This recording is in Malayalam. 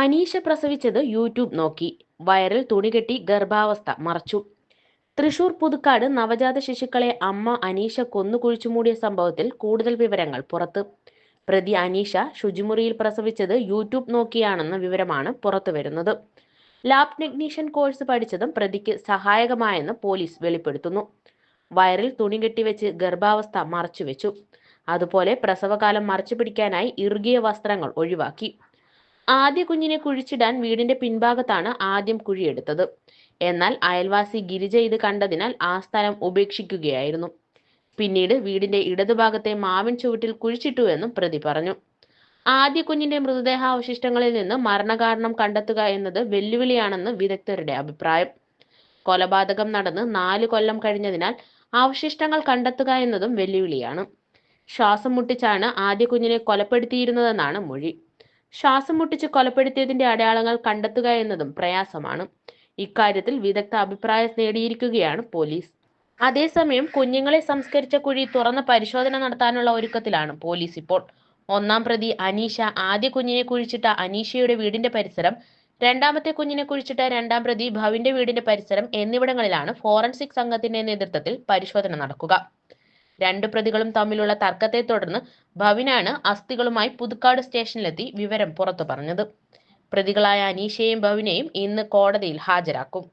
അനീഷ പ്രസവിച്ചത് യൂട്യൂബ് നോക്കി. വയറിൽ തുണികെട്ടി ഗർഭാവസ്ഥ മറച്ചു. തൃശൂർ പുതുക്കാട് നവജാത ശിശുക്കളെ അമ്മ അനീഷ കൊന്നുകുഴിച്ചു മൂടിയ സംഭവത്തിൽ കൂടുതൽ വിവരങ്ങൾ പുറത്ത്. പ്രതി അനീഷ ശുചിമുറിയിൽ പ്രസവിച്ചത് യൂട്യൂബ് നോക്കിയാണെന്ന വിവരമാണ് പുറത്തുവരുന്നത് ലാബ് ടെക്നീഷ്യൻ കോഴ്സ് പഠിച്ചതും പ്രതിക്ക് സഹായകമായെന്ന് പോലീസ് വെളിപ്പെടുത്തുന്നു. വയറിൽ തുണി കെട്ടിവെച്ച് ഗർഭാവസ്ഥ മറച്ചുവെച്ചു അതുപോലെ പ്രസവകാലം മറച്ചു പിടിക്കാനായി ഇറുകിയ വസ്ത്രങ്ങൾ ഒഴിവാക്കി. ആദ്യ കുഞ്ഞിനെ കുഴിച്ചിടാൻ വീടിന്റെ പിൻഭാഗത്താണ് ആദ്യം കുഴിയെടുത്തത്. എന്നാൽ അയൽവാസി ഗിരിജ ഇത് കണ്ടതിനാൽ ആ സ്ഥലം ഉപേക്ഷിക്കുകയായിരുന്നു. പിന്നീട് വീടിന്റെ ഇടതുഭാഗത്തെ മാവിൻ ചുവട്ടിൽ കുഴിച്ചിട്ടു എന്നും പ്രതി പറഞ്ഞു. ആദ്യ കുഞ്ഞിന്റെ മൃതദേഹാവശിഷ്ടങ്ങളിൽ നിന്ന് മരണകാരണം കണ്ടെത്തുക എന്നത് വെല്ലുവിളിയാണെന്ന് വിദഗ്ധരുടെ അഭിപ്രായം. കൊലപാതകം നടന്ന് നാല് കൊല്ലം കഴിഞ്ഞതിനാൽ അവശിഷ്ടങ്ങൾ കണ്ടെത്തുക എന്നതും വെല്ലുവിളിയാണ്. ശ്വാസം മുട്ടിച്ചാണ് ആദ്യ കുഞ്ഞിനെ കൊലപ്പെടുത്തിയിരുന്നതെന്നാണ് മൊഴി. ശ്വാസം മുട്ടിച്ച് കൊലപ്പെടുത്തിയതിന്റെ അടയാളങ്ങൾ കണ്ടെത്തുക എന്നതും പ്രയാസമാണ്. ഇക്കാര്യത്തിൽ വിദഗ്ധ അഭിപ്രായം നേടിയിരിക്കുകയാണ് പോലീസ്. അതേസമയം കുഞ്ഞുങ്ങളെ സംസ്കരിച്ച കുഴി തുറന്ന് പരിശോധന നടത്താനുള്ള ഒരുക്കത്തിലാണ് പോലീസ് ഇപ്പോൾ. ഒന്നാം പ്രതി അനീഷ ആദ്യ കുഞ്ഞിനെ കുഴിച്ചിട്ട അനീഷയുടെ വീടിന്റെ പരിസരം രണ്ടാമത്തെ കുഞ്ഞിനെ കുഴിച്ചിട്ട രണ്ടാം പ്രതി ഭവിന്റെ വീടിന്റെ പരിസരം എന്നിവിടങ്ങളിലാണ് ഫോറൻസിക് സംഘത്തിന്റെ നേതൃത്വത്തിൽ പരിശോധന നടക്കുക. രണ്ട് പ്രതികളും തമ്മിലുള്ള തർക്കത്തെ തുടർന്ന് ഭവിനാണ് അസ്ഥികളുമായി പുതുക്കാട് സ്റ്റേഷനിലെത്തി വിവരം പുറത്തു പറഞ്ഞത്. പ്രതികളായ അനീഷയെയും ഭവിനെയും ഇന്ന് കോടതിയിൽ ഹാജരാക്കും.